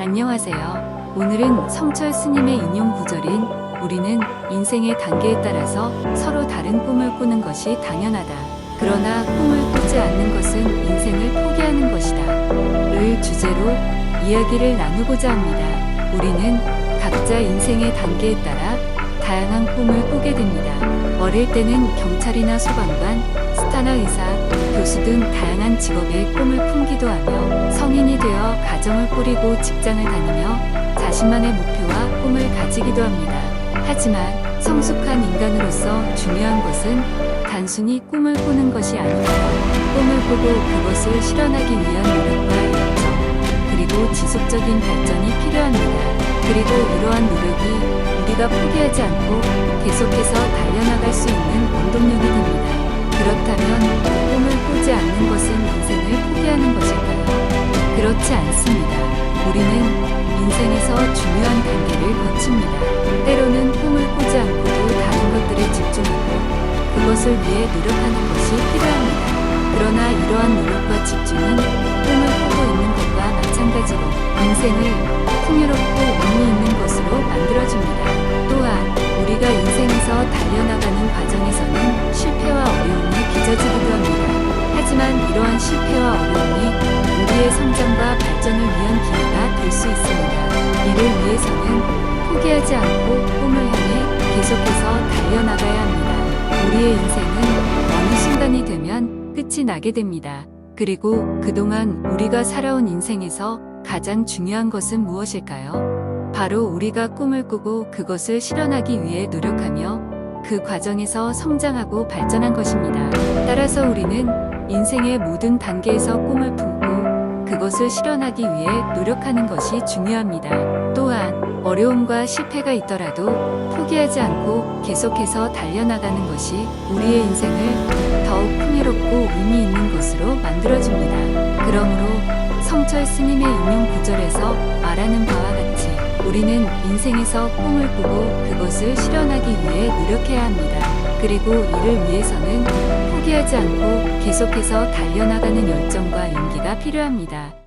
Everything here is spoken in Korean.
안녕하세요. 오늘은 성철 스님의 인용 구절인 우리는 인생의 단계에 따라서 서로 다른 꿈을 꾸는 것이 당연하다. 그러나 꿈을 꾸지 않는 것은 인생을 포기하는 것이다. 를 주제로 이야기를 나누고자 합니다. 우리는 각자 인생의 단계에 따라 다양한 꿈을 꾸게 됩니다. 어릴 때는 경찰이나 소방관, 스타나 의사, 교수 등 다양한 직업의 꿈을 품기도 하며 성인이 되어 가정을 꾸리고 직장을 다니며 자신만의 목표와 꿈을 가지기도 합니다. 하지만 성숙한 인간으로서 중요한 것은 단순히 꿈을 꾸는 것이 아닙니다. 꿈을 꾸고 그것을 실현하기 위한 노력과 열정, 그리고 지속적인 발전이 필요합니다. 그리고 이러한 노력이 우리가 포기하지 않고 계속해서 달려나갈 수 있는 원동력이 됩니다. 그렇지 않습니다. 우리는 인생에서 중요한 단계를 거칩니다. 때로는 꿈을 꾸지 않고도 다른 것들에 집중하고 그것을 위해 노력하는 것이 필요합니다. 그러나 이러한 노력과 집중은 꿈을 꾸고 있는 것과 마찬가지로 인생을 풍요롭고 의미 있는 것으로 만들어줍니다. 또한 우리가 인생에서 달려나가는 과정에서는 발전을 위한 기회가 될 수 있습니다. 이를 위해서는 포기하지 않고 꿈을 향해 계속해서 달려나가야 합니다. 우리의 인생은 어느 순간이 되면 끝이 나게 됩니다. 그리고 그동안 우리가 살아온 인생에서 가장 중요한 것은 무엇일까요? 바로 우리가 꿈을 꾸고 그것을 실현하기 위해 노력하며 그 과정에서 성장하고 발전한 것입니다. 따라서 우리는 인생의 모든 단계에서 꿈을 품고 그것을 실현하기 위해 노력하는 것이 중요합니다. 또한 어려움과 실패가 있더라도 포기하지 않고 계속해서 달려나가는 것이 우리의 인생을 더욱 풍요롭고 의미 있는 것으로 만들어줍니다. 그러므로 성철 스님의 인용 구절에서 말하는 바와 같이 우리는 인생에서 꿈을 꾸고 그것을 실현하기 위해 노력해야 합니다. 그리고 이를 위해서는 포기하지 않고 계속해서 달려나가는 열정과 용기가 필요합니다.